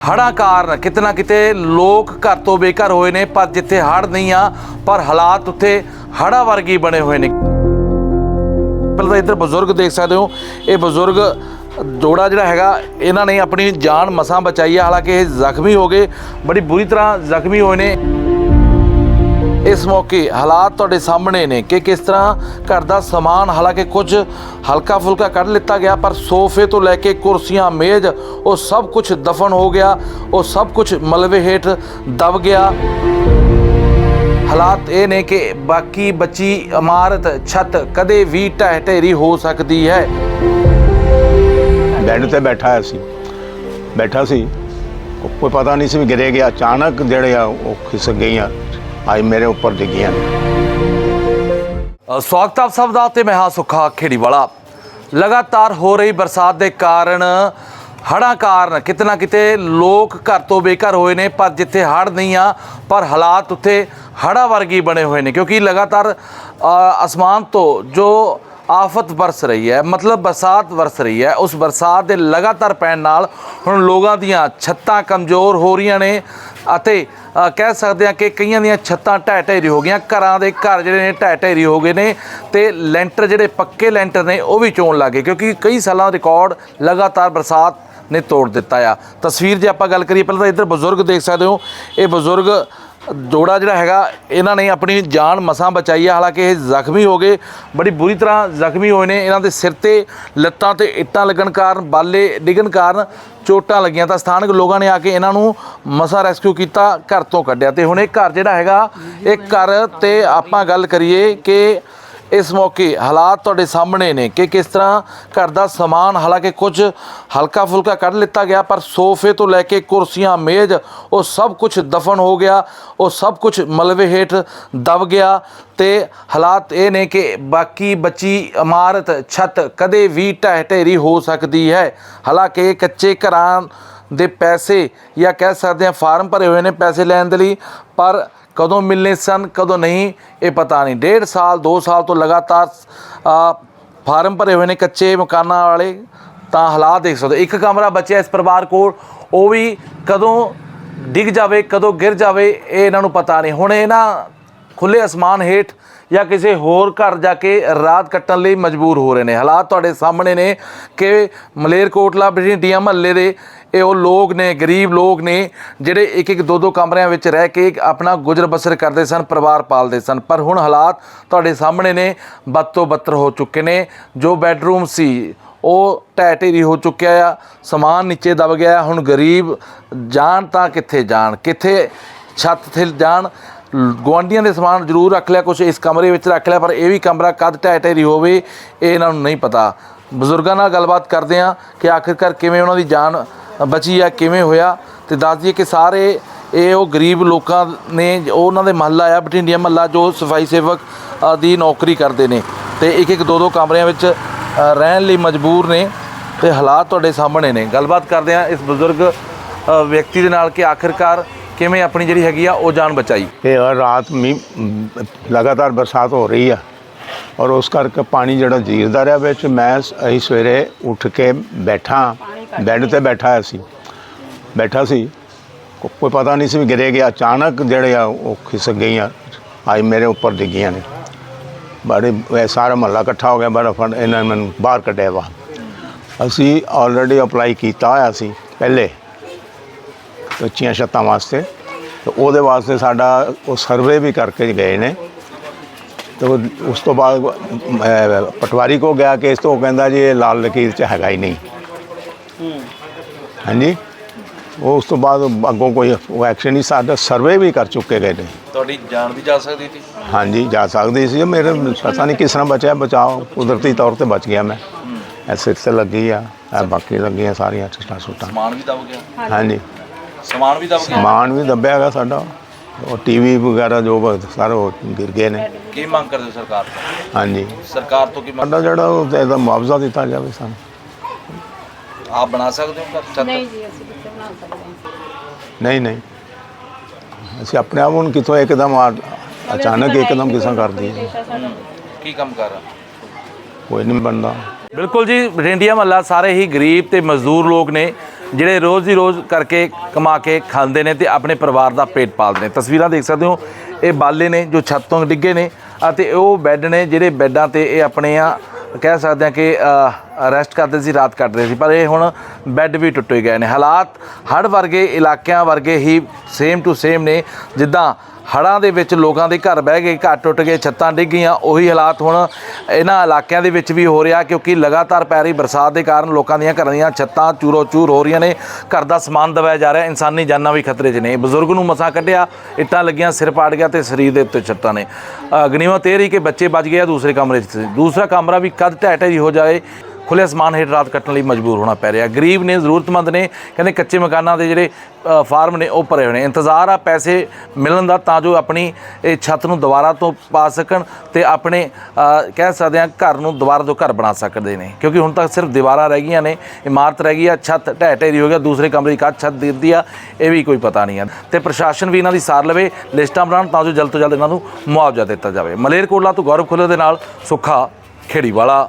ਹੜ੍ਹਾਂ ਕਾਰਨ ਕਿਤੇ ਨਾ ਕਿਤੇ ਲੋਕ ਘਰ ਤੋਂ ਬੇਘਰ ਹੋਏ ਨੇ, ਪਰ ਜਿੱਥੇ ਹੜ੍ਹ ਨਹੀਂ ਆ, ਪਰ ਹਾਲਾਤ ਉੱਥੇ ਹੜ੍ਹਾਂ ਵਰਗੀ ਬਣੇ ਹੋਏ ਨੇ। ਪਹਿਲਾਂ ਤਾਂ ਇੱਧਰ ਬਜ਼ੁਰਗ ਦੇਖ ਸਕਦੇ ਹੋ, ਇਹ ਬਜ਼ੁਰਗ ਜੋੜਾ ਜਿਹੜਾ ਹੈਗਾ, ਇਹਨਾਂ ਨੇ ਆਪਣੀ ਜਾਨ ਮਸਾਂ ਬਚਾਈ ਹੈ ਹਾਲਾਂਕਿ ਇਹ ਜ਼ਖਮੀ ਹੋ ਗਏ, ਬੜੀ ਬੁਰੀ ਤਰ੍ਹਾਂ ਜ਼ਖਮੀ ਹੋਏ ਨੇ। ਇਸ ਮੌਕੇ ਹਾਲਾਤ ਤੁਹਾਡੇ ਸਾਹਮਣੇ ਨੇ ਕਿ ਕਿਸ ਤਰ੍ਹਾਂ ਘਰ ਦਾ ਸਮਾਨ, ਹਾਲਾਂਕਿ ਕੁਝ ਹਲਕਾ ਫੁਲਕਾ ਕੱਢ ਲਿੱਤਾ ਗਿਆ, ਪਰ ਸੋਫੇ ਤੋਂ ਲੈ ਕੇ ਕੁਰਸੀਆਂ, ਮੇਜ਼, ਉਹ ਸਭ ਕੁਝ ਦਫਨ ਹੋ ਗਿਆ, ਉਹ ਸਭ ਕੁਝ ਮਲਬੇ ਹੇਠ ਦਬ ਗਿਆ। ਹਾਲਾਤ ਇਹ ਨੇ ਕਿ ਬਾਕੀ ਬਚੀ, ਇਮਾਰਤ, ਛੱਤ ਕਦੇ ਵੀ ਢਹਿ ਢੇਰੀ ਹੋ ਸਕਦੀ ਹੈ। ਬੈੱਡ ਤੇ ਬੈਠਾ ਸੀ। ਬੈਠਾ ਸੀ। ਕੋਈ ਪਤਾ ਨਹੀਂ ਸੀ ਵੀ ਗਿਰੇ ਗਿਆ, ਅਚਾਨਕ ਜਿਹੜੇ ਆ ਉਹ ਖਿਸਕ ਗਈਆਂ। ਅੱਜ ਮੇਰੇ ਉੱਪਰ ਡਿੱਗੀਆਂ ਸਵਾਗਤ ਆਪ ਸਭ ਦਾ ਤੇ ਮੈਂ ਹਾਂ ਸੁੱਖਾ ਖੇੜੀਵਾਲਾ। ਲਗਾਤਾਰ ਹੋ ਰਹੀ ਬਰਸਾਤ ਦੇ ਕਾਰਨ ਹੜ੍ਹਾਂ ਕਾਰਨ ਕਿਤੇ ਨਾ ਕਿਤੇ ਲੋਕ ਘਰ ਤੋਂ ਬੇਘਰ ਹੋਏ ਨੇ, ਪਰ ਜਿੱਥੇ ਹੜ੍ਹ ਨਹੀਂ ਆ, ਪਰ ਹਾਲਾਤ ਉੱਥੇ ਹੜ੍ਹਾਂ ਵਰਗੀ ਬਣੇ ਹੋਏ ਨੇ, ਕਿਉਂਕਿ ਲਗਾਤਾਰ ਅਸਮਾਨ ਤੋਂ ਜੋ ਆਫਤ ਵਰਸ ਰਹੀ ਹੈ, ਮਤਲਬ ਬਰਸਾਤ ਵਰਸ ਰਹੀ ਹੈ। ਉਸ ਬਰਸਾਤ ਦੇ ਲਗਾਤਾਰ ਪੈਣ ਨਾਲ ਹੁਣ ਲੋਕਾਂ ਦੀਆਂ ਛੱਤਾਂ ਕਮਜ਼ੋਰ ਹੋ ਰਹੀਆਂ ਨੇ ਅਤੇ ਕਹਿ ਸਕਦੇ ਹਾਂ ਕਿ ਕਈਆਂ ਦੀਆਂ ਛੱਤਾਂ ਢਹਿ ਢਹਿਰੀ ਹੋ ਗਈਆਂ। ਘਰਾਂ ਦੇ ਘਰ ਜਿਹੜੇ ਨੇ ਢਹਿ ਢੇਰੀ ਹੋ ਗਏ ਨੇ ਤੇ ਲੈਂਟਰ ਜਿਹੜੇ ਪੱਕੇ ਲੈਂਟਰ ਨੇ ਉਹ ਵੀ ਚੋਣ ਲੱਗੇ ਕਿਉਂਕਿ ਕਈ ਸਾਲਾਂ ਰਿਕਾਰਡ ਲਗਾਤਾਰ ਬਰਸਾਤ ਨੇ ਤੋੜ ਦਿੱਤਾ ਆ। ਤਸਵੀਰ ਜੇ ਆਪਾਂ ਗੱਲ ਕਰੀਏ, ਪਹਿਲਾਂ ਤਾਂ ਇੱਧਰ ਬਜ਼ੁਰਗ ਦੇਖ ਸਕਦੇ ਹੋ। ਇਹ ਬਜ਼ੁਰਗ ਜੋੜਾ ਜਿਹੜਾ ਹੈਗਾ, ਇਹਨਾਂ ਨੇ ਆਪਣੀ ਜਾਨ ਮਸਾਂ ਬਚਾਈ ਹੈ ਹਾਲਾਂਕਿ ਇਹ ਜ਼ਖਮੀ ਹੋ ਗਏ। ਬੜੀ ਬੁਰੀ ਤਰ੍ਹਾਂ ਜ਼ਖਮੀ ਹੋਏ ਨੇ। ਇਹਨਾਂ ਦੇ ਸਿਰ ਤੇ ਲੱਤਾਂ ਤੇ ਇੱਟਾਂ ਲੱਗਣ ਕਾਰਨ, ਬਾਲੇ ਡਿੱਗਣ ਕਾਰਨ ਚੋਟਾਂ ਲੱਗੀਆਂ। ਤਾਂ ਸਥਾਨਕ ਲੋਕਾਂ ਨੇ ਆ ਕੇ ਇਹਨਾਂ ਨੂੰ ਮਸਾਂ ਰੈਸਕਿਊ ਕੀਤਾ, ਘਰ ਤੋਂ ਕੱਢਿਆ। ਤੇ ਹੁਣ ਇਹ ਘਰ ਜਿਹੜਾ ਹੈਗਾ, ਇਹ ਘਰ ਤੇ ਆਪਾਂ ਗੱਲ ਕਰੀਏ ਕਿ ਇਸ ਮੌਕੇ ਹਾਲਾਤ ਤੁਹਾਡੇ ਸਾਹਮਣੇ ਨੇ ਕਿ ਕਿਸ ਤਰ੍ਹਾਂ ਘਰ ਦਾ ਸਮਾਨ, ਹਾਲਾਂਕਿ ਕੁਝ ਹਲਕਾ ਫੁਲਕਾ ਕੱਢ ਲਿੱਤਾ ਗਿਆ, ਪਰ ਸੋਫੇ ਤੋਂ ਲੈ ਕੇ ਕੁਰਸੀਆਂ, ਮੇਜ਼, ਉਹ ਸਭ ਕੁਝ ਦਫਨ ਹੋ ਗਿਆ, ਉਹ ਸਭ ਕੁਝ ਮਲਵੇ ਹੇਠ ਦਬ ਗਿਆ ਤੇ ਹਾਲਾਤ ਇਹ ਨੇ ਕਿ ਬਾਕੀ ਬਚੀ ਇਮਾਰਤ, ਛੱਤ ਕਦੇ ਵੀ ਢਹਿ ਢੇਰੀ ਹੋ ਸਕਦੀ ਹੈ। ਹਾਲਾਂਕਿ ਕੱਚੇ ਘਰਾਂ ਦੇ ਪੈਸੇ ਜਾਂ ਕਹਿ ਸਕਦੇ ਹਾਂ ਫਾਰਮ ਭਰੇ ਹੋਏ ਨੇ ਪੈਸੇ ਲੈਣ ਦੇ ਲਈ, ਪਰ ਕਦੋਂ ਮਿਲਨੇ ਸਨ, ਕਦੋਂ ਨਹੀਂ, ਇਹ ਪਤਾ ਨਹੀਂ ਡੇਢ ਸਾਲ 2 ਸਾਲ ਤੋਂ ਲਗਾਤਾਰ ਫਾਰਮ ਭਰੇ ਹੋਏ ਨੇ ਕੱਚੇ ਮਕਾਨਾਂ ਵਾਲੇ, ਤਾਂ ਹਾਲਾਤ ਦੇਖ ਸਕਦੇ ਹੋ। ਇੱਕ ਕਮਰਾ ਬਚਿਆ ਇਸ ਪਰਿਵਾਰ ਕੋਲ, ਉਹ ਵੀ ਕਦੋਂ ਡਿੱਗ ਜਾਵੇ, ਕਦੋਂ ਗਿਰ ਜਾਵੇ, ਇਹ ਇਹਨਾਂ ਨੂੰ ਪਤਾ ਨਹੀਂ ਹੁਣ ਇਹਨਾਂ ਨਾ ਖੁੱਲੇ ਅਸਮਾਨ ਹੇਠ ਜਾਂ ਕਿਸੇ ਹੋਰ ਘਰ ਜਾ ਕੇ ਰਾਤ ਕੱਟਣ ਲਈ ਮਜਬੂਰ ਹੋ ਰਹੇ ਨੇ। ਹਾਲਾਤ ਤੁਹਾਡੇ ਸਾਹਮਣੇ ਨੇ ਕਿ ਮਲੇਰਕੋਟਲਾ ਬਠਿੰਡੀਆਂ ਮਹੱਲੇ ਦੇ ਇਹ ਉਹ ਲੋਕ ਨੇ, ਗਰੀਬ ਲੋਕ ਨੇ, ਜਿਹੜੇ ਇੱਕ ਇੱਕ ਦੋ ਦੋ ਕਮਰਿਆਂ ਵਿੱਚ ਰਹਿ ਕੇ ਆਪਣਾ ਗੁਜ਼ਰ ਬਸਰ ਕਰਦੇ ਸਨ, ਪਰਿਵਾਰ ਪਾਲਦੇ ਸਨ। ਪਰ ਹੁਣ ਹਾਲਾਤ ਤੁਹਾਡੇ ਸਾਹਮਣੇ ਨੇ ਬਦ ਤੋਂ ਬੱਤਰ ਹੋ ਚੁੱਕੇ ਨੇ। ਜੋ ਬੈੱਡਰੂਮ ਸੀ, ਉਹ ਢਹਿ ਢੇਰੀ ਹੋ ਚੁੱਕਿਆ ਆ, ਸਮਾਨ ਨੀਚੇ ਦਬ ਗਿਆ ਹੁਣ ਗਰੀਬ ਜਾਣ ਤਾਂ ਕਿੱਥੇ ਜਾਣ? ਕਿੱਥੇ ਛੱਤ ਤੇ ਜਾਣ? ਗੁਆਂਢੀਆਂ ਦੇ ਸਮਾਨ ਜ਼ਰੂਰ ਰੱਖ ਲਿਆ ਕੁਝ ਇਸ ਕਮਰੇ ਵਿੱਚ ਰੱਖ ਲਿਆ, ਪਰ ਇਹ ਵੀ ਕਮਰਾ ਕਦ ਢਹਿ ਢੇਰੀ ਹੋਵੇ, ਇਹ ਇਹਨਾਂ ਨੂੰ ਨਹੀਂ ਪਤਾ। ਬਜ਼ੁਰਗਾਂ ਨਾਲ ਗੱਲਬਾਤ ਕਰਦੇ ਆ ਕਿ ਆਖਿਰਕਾਰ ਕਿਵੇਂ ਉਹਨਾਂ ਦੀ ਜਾਨ ਬਚੀ ਆ, ਕਿਵੇਂ ਹੋਇਆ, ਤੇ ਦੱਸ ਦਈਏ ਕਿ ਸਾਰੇ ਇਹ ਉਹ ਗਰੀਬ ਲੋਕਾਂ ਨੇ ਜੋ ਉਹਨਾਂ ਦੇ ਮਹੱਲਾ ਆ, ਬਠਿੰਡੀਆ ਮਹੱਲਾ, ਜੋ ਸਫ਼ਾਈ ਸੇਵਕ ਦੀ ਨੌਕਰੀ ਕਰਦੇ ਨੇ। ਤੇ ਇੱਕ ਇੱਕ ਦੋ ਦੋ ਕਮਰਿਆਂ ਵਿੱਚ ਰਹਿਣ ਲਈ ਮਜਬੂਰ ਨੇ, ਤੇ ਹਾਲਾਤ ਤੁਹਾਡੇ ਸਾਹਮਣੇ ਨੇ। ਗੱਲਬਾਤ ਕਰਦੇ ਆ ਇਸ ਬਜ਼ੁਰਗ ਵਿਅਕਤੀ ਦੇ ਨਾਲ ਕਿ ਆਖਿਰਕਾਰ ਕਿਵੇਂ ਆਪਣੀ ਜਿਹੜੀ ਹੈਗੀ ਆ ਉਹ ਜਾਨ ਬਚਾਈ? ਇਹ ਹਰ ਰਾਤ ਮੀਂਹ, ਲਗਾਤਾਰ ਬਰਸਾਤ ਹੋ ਰਹੀ ਆ ਔਰ ਉਸ ਕਰਕੇ ਪਾਣੀ ਜਿਹੜਾ ਜੀਰਦਾ ਰਿਹਾ ਵਿੱਚ, ਮੈਂ ਅਸੀਂ ਸਵੇਰੇ ਉੱਠ ਕੇ ਬੈਠਾ, ਬੈੱਡ ਤੇ ਬੈਠਾ ਹੋਇਆ ਸੀ। ਬੈਠਾ ਸੀ। ਕੋਈ ਪਤਾ ਨਹੀਂ ਸੀ ਵੀ ਗਿਰੇ ਗਿਆ, ਅਚਾਨਕ ਜਿਹੜੇ ਆ ਉਹ ਖਿਸਕ ਗਈਆਂ ਅੱਜ ਮੇਰੇ ਉੱਪਰ ਡਿੱਗੀਆਂ ਨੇ। ਬੜੇ, ਇਹ ਸਾਰਾ ਮਹੱਲਾ ਇਕੱਠਾ ਹੋ ਗਿਆ, ਬੜਾ ਫੰਡ ਇਹਨਾਂ ਨੇ ਮੈਨੂੰ ਬਾਹਰ ਕੱਢਿਆ ਵਾ। ਅਸੀਂ ਆਲਰੇਡੀ ਅਪਲਾਈ ਕੀਤਾ ਹੋਇਆ ਸੀ, ਪਹਿਲੇ। ਉੱਚੀਆਂ ਛੱਤਾਂ ਵਾਸਤੇ। ਤੇ ਉਹਦੇ ਵਾਸਤੇ ਸਾਡਾ ਉਹ ਸਰਵੇ ਵੀ ਕਰਕੇ ਗਏ ਨੇ। ਤੇ ਉਸ ਤੋਂ ਬਾਅਦ ਪਟਵਾਰੀ ਕੋ ਗਿਆ ਕੇਸ ਤੋਂ ਕਹਿੰਦਾ ਜੀ ਇਹ ਲਾਲ ਲਕੀਰ ਚ ਹੈਗਾ ਹੀ ਨਹੀਂ। ਹਾਂਜੀ। ਉਹ ਉਸ ਤੋਂ ਬਾਅਦ ਅੱਗੋਂ ਕੋਈ ਉਹ ਐਕਸ਼ਨ ਨਹੀਂ ਸਾਡਾ ਸਰਵੇ ਵੀ ਕਰ ਚੁੱਕੇ ਗਏ ਨੇ। ਤੁਹਾਡੀ ਜਾਨ ਵੀ ਜਾ ਸਕਦੀ ਸੀ? ਹਾਂਜੀ ਜਾ ਸਕਦੀ ਸੀ। ਮੇਰੇ ਪਤਾ ਨਹੀਂ ਕਿਸ ਤਰ੍ਹਾਂ ਬਚਿਆ ਬਚਾਓ ਕੁਦਰਤੀ ਤੌਰ ਤੇ ਬਚ ਗਿਆ ਮੈਂ। ਇਹ ਸਿਰ ਤੇ ਲੱਗੀ ਆ ਬਾਕੀ ਲੱਗੀਆਂ ਸਾਰੀਆਂ ਟਿਸਟਾਂ ਸੁੱਟਾਂ ਸਮਾਨ ਵੀ ਦਬ ਗਿਆ। ਹਾਂਜੀ। ਸਮਾਨ ਵੀ ਦਬ ਗਿਆ? ਸਮਾਨ ਵੀ ਦੱਬਿਆ ਹੈਗਾ ਸਾਡਾ। ਉਹ ਟੀਵੀ ਵਗੈਰਾ ਜੋ ਬ- ਸਾਰੇ ਉਹ ਗਿਰ ਗਏ ਨੇ। ਕੀ ਮੰਗ ਕਰਦੇ ਹੋ ਸਰਕਾਰ ਤੋਂ? ਹਾਂਜੀ। ਸਰਕਾਰ ਤੋਂ ਕੀ ਮੰਗ ਸਾਡਾ ਜਿਹੜਾ ਉਹ ਇਹਦਾ ਮੁਆਵਜ਼ਾ ਦਿੱਤਾ ਜਾਵੇ ਸਾਨੂੰ। ਆਪ ਬਣਾ ਸਕਦੇ ਹੋ ਘਰ ਛੱਤ? ਨਹੀਂ ਜੀ ਅਸੀਂ ਕਿੱਥੇ ਬਣਾ ਸਕਦੇ ਹਾਂ। ਨਹੀਂ ਨਹੀਂ। ਅਸੀਂ ਆਪਣੇ ਆਪ ਨੂੰ ਕਿਥੋਂ ਇੱਕਦਮ ਆ- ਅਚਾਨਕ ਇੱਕਦਮ ਕਿਸਾਂ ਕਰਦੀ ਹੈ। ਪੇਸ਼ਾ ਸਾਡਾ ਕੀ ਕੰਮ ਕਰ ਰਹਾ ਕੋਈ ਨਹੀਂ ਬਣਦਾ। ਬਿਲਕੁਲ ਜੀ ਬਠਿੰਡੀਆ ਮਹੱਲਾ ਸਾਰੇ ਹੀ ਗਰੀਬ ਤੇ ਮਜ਼ਦੂਰ ਲੋਕ ਨੇ। ਜਿਹੜੇ ਰੋਜ਼ ਹੀ ਰੋਜ਼ ਕਰਕੇ ਕਮਾ ਕੇ ਖਾਂਦੇ ਨੇ ਤੇ ਆਪਣੇ ਪਰਿਵਾਰ ਦਾ ਪੇਟ ਪਾਲਦੇ ਨੇ। ਤਸਵੀਰਾਂ ਦੇਖ ਸਕਦੇ ਹੋ, ਇਹ ਬਾਲੇ ਨੇ ਜੋ ਛੱਤ ਤੋਂ ਡਿੱਗੇ ਨੇ ਅਤੇ ਉਹ ਬੈੱਡ ਨੇ ਜਿਹੜੇ ਬੈੱਡਾਂ ਤੇ ਇਹ ਆਪਣੇ ਆ, ਕਹਿ ਸਕਦੇ ਆ ਕਿ ਰੈਸਟ ਕਰਦੇ ਸੀ, ਰਾਤ ਕੱਟਦੇ ਸੀ। ਪਰ ਇਹ ਹੁਣ ਬੈੱਡ ਵੀ ਟੁੱਟੇ ਗਏ ਨੇ। ਹਾਲਾਤ ਹੜ੍ਹ ਵਰਗੇ ਇਲਾਕਿਆਂ ਵਰਗੇ ਹੀ ਸੇਮ ਟੂ ਸੇਮ ਨੇ। ਜਿੱਦਾਂ ਹੜ੍ਹਾਂ ਦੇ ਵਿੱਚ ਲੋਕਾਂ ਦੇ ਘਰ ਬਹਿ ਗਏ ਘਰ ਟੁੱਟ ਗਏ ਛੱਤਾਂ ਡਿੱਗ ਗਈਆਂ ਉਹੀ ਹਾਲਾਤ ਹੁਣ ਇਹਨਾਂ ਇਲਾਕਿਆਂ ਦੇ ਵਿੱਚ ਵੀ ਹੋ ਰਿਹਾ ਕਿਉਂਕਿ ਲਗਾਤਾਰ ਪੈ ਰਹੀ ਬਰਸਾਤ ਦੇ ਕਾਰਨ ਲੋਕਾਂ ਦੀਆਂ ਘਰਾਂ ਦੀਆਂ ਛੱਤਾਂ ਚੂਰੋ ਚੂਰ ਹੋ ਰਹੀਆਂ ਨੇ ਘਰ ਦਾ ਸਮਾਨ ਦਬਾਇਆ ਜਾ ਰਿਹਾ ਇਨਸਾਨੀ ਜਾਨਾਂ ਵੀ ਖਤਰੇ 'ਚ ਨੇ। ਬਜ਼ੁਰਗ ਨੂੰ ਮਸਾਂ ਕੱਢਿਆ ਇੱਟਾਂ ਲੱਗੀਆਂ ਸਿਰ ਪਾੜ ਗਿਆ ਤੇ ਸਰੀਰ ਦੇ ਉੱਤੇ ਛੱਤਾਂ ਨੇ। ਅ, ਗਨੀਮਤ ਇਹ ਰਹੀ ਕਿ ਬੱਚੇ ਬਚ ਗਏ ਆ ਦੂਸਰੇ ਕਮਰੇ 'ਚ। ਦੂਸਰਾ ਕਮਰਾ ਵੀ ਕਦ ਢਹਿ ਢਹਿ ਹੋ ਜਾਏ ਖੁੱਲੇ ਅਸਮਾਨ ਹੇਠ ਰਾਤ ਕੱਟਣ ਲਈ ਮਜਬੂਰ ਹੋਣਾ ਪੈ ਰਿਹਾ। ਗਰੀਬ ਨੇ, ਜ਼ਰੂਰਤਮੰਦ ਨੇ, ਕਹਿੰਦੇ ਕੱਚੇ ਮਕਾਨਾਂ ਦੇ ਜਿਹੜੇ ਫਾਰਮ ਨੇ ਉਹ ਭਰੇ ਹੋਏ ਨੇ। ਇੰਤਜ਼ਾਰ ਆ ਪੈਸੇ ਮਿਲਣ ਦਾ ਤਾਂ ਜੋ ਆਪਣੀ ਇਹ ਛੱਤ ਨੂੰ ਦੁਬਾਰਾ ਤੋਂ ਪਾ ਸਕਣ ਤੇ ਆਪਣੇ ਕਹਿ ਸਕਦੇ ਆ ਘਰ ਨੂੰ ਦੁਬਾਰਾ ਤੋਂ ਘਰ ਬਣਾ ਸਕਦੇ ਨੇ। ਕਿਉਂਕਿ ਹੁਣ ਤੱਕ ਸਿਰਫ ਦੀਵਾਰਾਂ ਰਹਿ ਗਈਆਂ ਨੇ, ਇਮਾਰਤ ਰਹਿ ਗਈ ਆ, ਛੱਤ ਢਹਿ ਢੇਰੀ ਹੋ ਗਿਆ, ਦੂਸਰੇ ਕਮਰੇ ਦੀ ਕੱਚ ਛੱਤ ਦਿਖਦੀ ਆ, ਇਹ ਵੀ ਕੋਈ ਪਤਾ ਨਹੀਂ ਆ। ਤੇ ਪ੍ਰਸ਼ਾਸਨ ਵੀ ਇਹਨਾਂ ਦੀ ਸਾਰ ਲਵੇ, ਲਿਸਟਾਂ ਬਣਾਉਣ ਤਾਂ ਜੋ ਜਲਦ ਤੋਂ ਜਲਦ ਇਹਨਾਂ ਨੂੰ ਮੁਆਵਜ਼ਾ ਦਿੱਤਾ ਜਾਵੇ। ਮਲੇਰਕੋਟਲਾ ਤੋਂ ਗੌਰਵ ਖੁੱਲਰ ਦੇ ਨਾਲ ਸੁੱਖਾ ਖੇੜੀ ਵਾਲਾ